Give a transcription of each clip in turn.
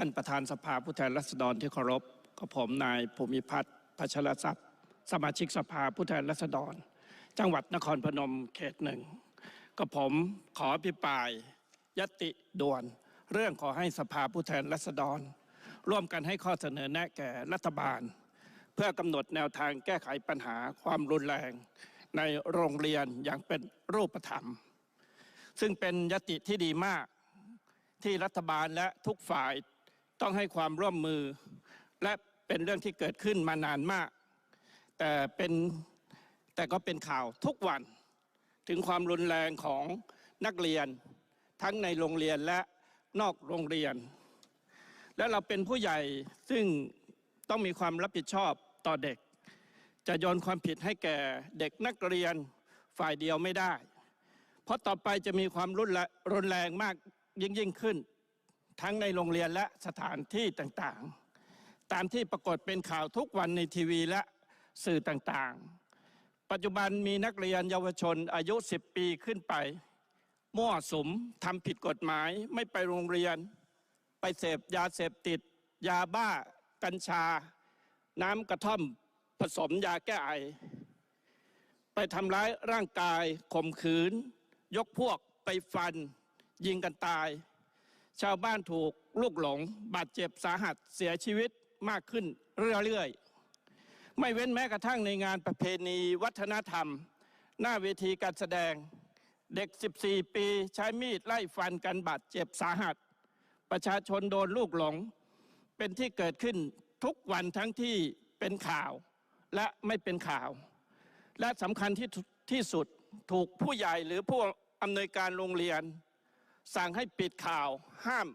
ท่านประธานสภาผู้แทนราษฎรที่เคารพก็ผมนายภูมิพัฒน์พัชรทรัพย์ สมาชิกสภาผู้แทนราษฎร จังหวัดนครพนมเขตหนึ่งก็ผมขออภิปรายยติด่วน เรื่องขอให้สภาผู้แทนราษฎร ร่วมกันให้ข้อเสนอแนะแก่รัฐบาล เพื่อกำหนดแนวทางแก้ไขปัญหาความรุนแรง ในโรงเรียนอย่างเป็นรูปธรรม ซึ่งเป็นยติที่ดีมากที่รัฐบาลและทุกฝ่าย ต้องให้ความร่วมมือ และเป็นเรื่องที่เกิดขึ้นมานานมาก แต่เป็นแต่ก็เป็นข่าวทุกวันถึงความรุนแรงของนักเรียน ทั้งในโรงเรียนและนอกโรงเรียน และเราเป็นผู้ใหญ่ซึ่งต้องมีความรับผิดชอบต่อเด็ก จะโยนความผิดให้แก่เด็กนักเรียนฝ่ายเดียวไม่ได้ เพราะต่อไปจะมีความรุนแรงรุนแรงมากยิ่งยิ่งขึ้น ทั้งในโรงเรียนและสถานที่ต่างๆ ตามที่ปรากฏเป็นข่าวทุกวันในทีวีและสื่อต่างๆ ปัจจุบันมีนักเรียนเยาวชนอายุ 10 ปีขึ้นไป มั่วสุมทำผิดกฎหมายไม่ไปโรงเรียน ไปเสพยาเสพติด ยาบ้า กัญชา น้ำกระท่อม ผสมยาแก้ไอ ไปทำร้ายร่างกายข่มขืน ยกพวกไปฟัน ยิงกันตาย ชาวบ้านถูกลูกหลง บาดเจ็บสาหัสเสียชีวิตมากขึ้นเรื่อยๆ ไม่เว้นแม้กระทั่งในงานประเพณีวัฒนธรรม หน้าเวทีการแสดง เด็ก 14 ปีใช้มีดไล่ฟันกันบาดเจ็บสาหัส ประชาชนโดนลูกหลง เป็นที่เกิดขึ้นทุกวันทั้งที่เป็นข่าวและไม่เป็นข่าว และสำคัญที่ที่สุดถูกผู้ใหญ่หรือผู้อำนวยการโรงเรียน สั่งให้ปิดข่าวห้าม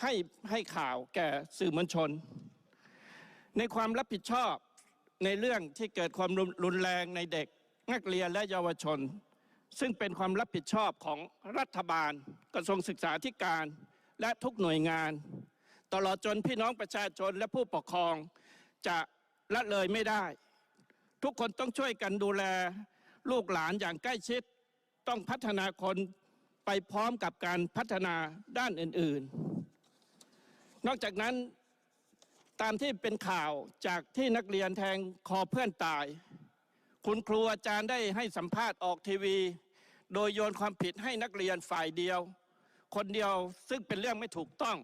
ให้ให้ข่าวแก่สื่อมวลชน ในความรับผิดชอบในเรื่องที่เกิดความรุนแรงในเด็กนักเรียนและเยาวชน ซึ่งเป็นความรับผิดชอบของรัฐบาลกระทรวงศึกษาธิการและทุกหน่วยงาน ตลอดจนพี่น้องประชาชนและผู้ปกครองจะละเลยไม่ได้ ทุกคนต้องช่วยกันดูแลลูกหลานอย่างใกล้ชิด ต้องพัฒนาคน ไปพร้อมกับการพัฒนาด้านอื่นๆ นอกจากนั้นตามที่เป็นข่าวจากที่นักเรียนแทงคอเพื่อนตาย คุณครูอาจารย์ได้ให้สัมภาษณ์ออกทีวี โดยโยนความผิดให้นักเรียนฝ่ายเดียว คนเดียวซึ่งเป็นเรื่องไม่ถูกต้อง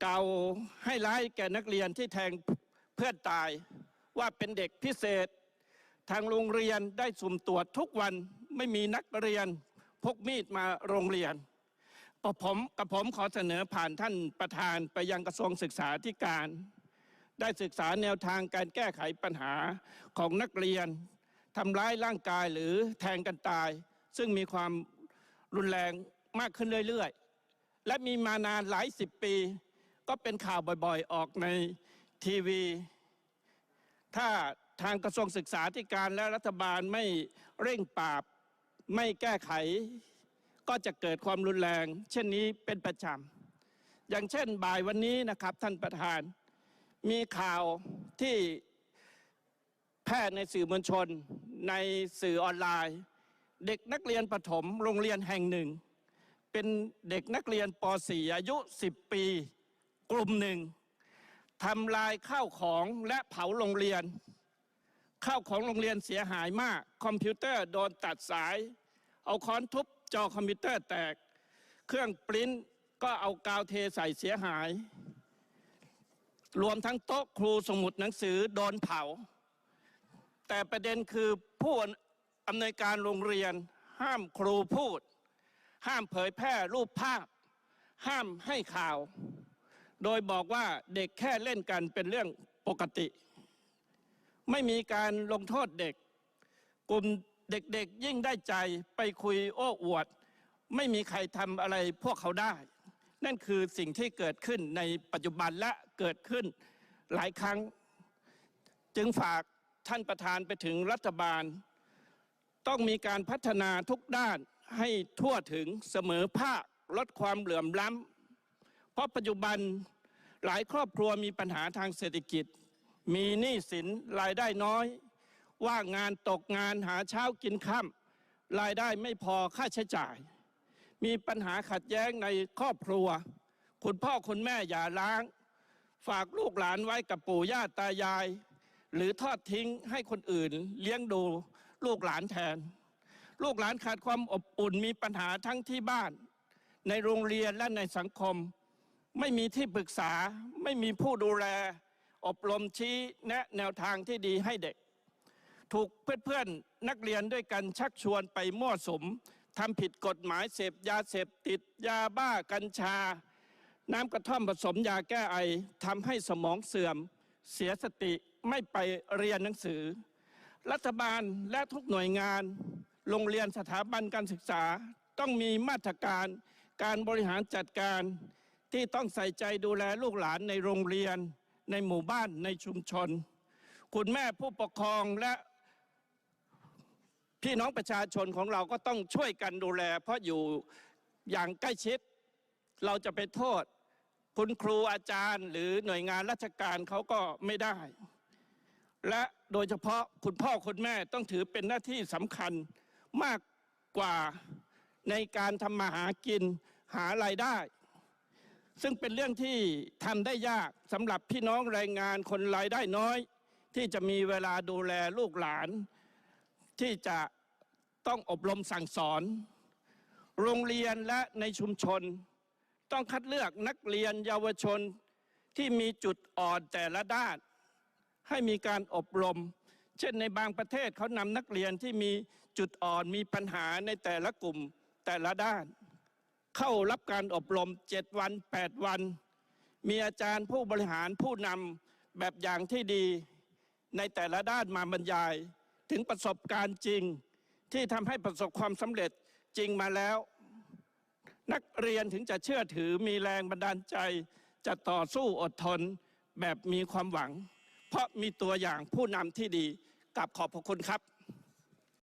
เก่าให้ร้ายแก่นักเรียนที่แทงเพื่อนตาย ว่าเป็นเด็กพิเศษ ทางโรงเรียนได้สุ่มตรวจทุกวันไม่มีนักเรียน พกมีดมาโรงเรียนกับผมกับผมขอเสนอผ่านท่านประธานไปยังกระทรวงศึกษาธิการ ได้ศึกษาแนวทางการแก้ไขปัญหาของนักเรียนทำร้ายร่างกายหรือแทงกันตาย ซึ่งมีความรุนแรงมากขึ้นเรื่อยๆ และมีมานานหลายสิบปี ก็เป็นข่าวบ่อยๆ ออกในทีวี ถ้าทางกระทรวงศึกษาธิการและรัฐบาลไม่เร่งปราบ ไม่แก้ไขก็จะเกิดความรุนแรง เช่นนี้เป็นประจำอย่างเช่นบ่ายวันนี้นะครับท่านประธาน มีข่าวที่แพร่ในสื่อมวลชน ในสื่อออนไลน์ เด็กนักเรียนประถมโรงเรียนแห่งหนึ่ง เป็นเด็กนักเรียนป .4 อายุ 10 ปี กลุ่มหนึ่งทำลายข้าวของและเผาโรงเรียน ข้าวของโรงเรียนเสียหายมาก คอมพิวเตอร์โดนตัดสาย เอาค้อนทุบจอคอมพิวเตอร์แตก เครื่องปริ้นก็เอากาวเทใส่เสียหาย รวมทั้งโต๊ะครูสมุดหนังสือโดนเผา แต่ประเด็นคือผู้อำนวยการโรงเรียน ห้ามครูพูด ห้ามเผยแพร่รูปภาพ ห้ามให้ข่าว โดยบอกว่าเด็กแค่เล่นกันเป็นเรื่องปกติ ไม่มีการลงโทษเด็ก กลุ่มเด็กๆยิ่งได้ใจไปคุยโอ้อวด ไม่มีใครทำอะไรพวกเขาได้ นั่นคือสิ่งที่เกิดขึ้นในปัจจุบันและเกิดขึ้นหลายครั้ง จึงฝากท่านประธานไปถึงรัฐบาล ต้องมีการพัฒนาทุกด้านให้ทั่วถึงเสมอภาคลดความเหลื่อมล้ำเพราะปัจจุบันหลายครอบครัวมีปัญหาทางเศรษฐกิจ มีหนี้สินรายได้น้อย ว่างงานตกงานหาเช้ากินค่ำรายได้ไม่พอค่าใช้จ่าย มีปัญหาขัดแย้งในครอบครัว คุณพ่อคุณแม่อย่าล้าง ฝากลูกหลานไว้กับปู่ย่าตายาย หรือทอดทิ้งให้คนอื่นเลี้ยงดูลูกหลานแทน ลูกหลานขาดความอบอุ่นมีปัญหาทั้งที่บ้าน ในโรงเรียนและในสังคม ไม่มีที่ปรึกษาไม่มีผู้ดูแล อบรมชี้แนะแนวทางที่ดีให้เด็ก ถูกเพื่อนๆนักเรียนด้วยกันชักชวนไปมั่วสุมทำผิดกฎหมายเสพยาเสพติดยาบ้ากัญชา น้ำกระท่อมผสมยาแก้ไอทำให้สมองเสื่อม เสียสติไม่ไปเรียนหนังสือ รัฐบาลและทุกหน่วยงาน โรงเรียนสถาบันการศึกษาต้องมีมาตรการการบริหารจัดการที่ต้องใส่ใจดูแลลูกหลานในโรงเรียน ในหมู่บ้านในชุมชน คุณแม่ผู้ปกครองและพี่น้องประชาชนของเราก็ต้องช่วยกันดูแล เพราะอยู่อย่างใกล้ชิด เราจะไปโทษ คุณครูอาจารย์ หรือหน่วยงานราชการเขาก็ไม่ได้ และโดยเฉพาะคุณพ่อคุณแม่ต้องถือเป็นหน้าที่สำคัญมากกว่าในการทำมาหากินหารายได้ ซึ่งเป็นเรื่องที่ทำได้ยากสำหรับพี่น้องแรงงานคนรายได้น้อย ที่จะมีเวลาดูแลลูกหลาน ที่จะต้องอบรมสั่งสอน โรงเรียนและในชุมชน ต้องคัดเลือกนักเรียนเยาวชนที่มีจุดอ่อนแต่ละด้าน ให้มีการอบรม เช่นในบางประเทศเขานำนักเรียนที่มีจุดอ่อนมีปัญหาในแต่ละกลุ่มแต่ละด้าน เข้ารับการอบรม 7 วัน 8 วัน มีอาจารย์ผู้บริหารผู้นำแบบอย่างที่ดีในแต่ละด้านมาบรรยาย ถึงประสบการณ์จริงที่ทำให้ประสบความสำเร็จจริงมาแล้ว นักเรียนถึงจะเชื่อถือมีแรงบันดาลใจ จะต่อสู้อดทนแบบมีความหวัง เพราะมีตัวอย่างผู้นำที่ดีกับขอบพระคุณครับ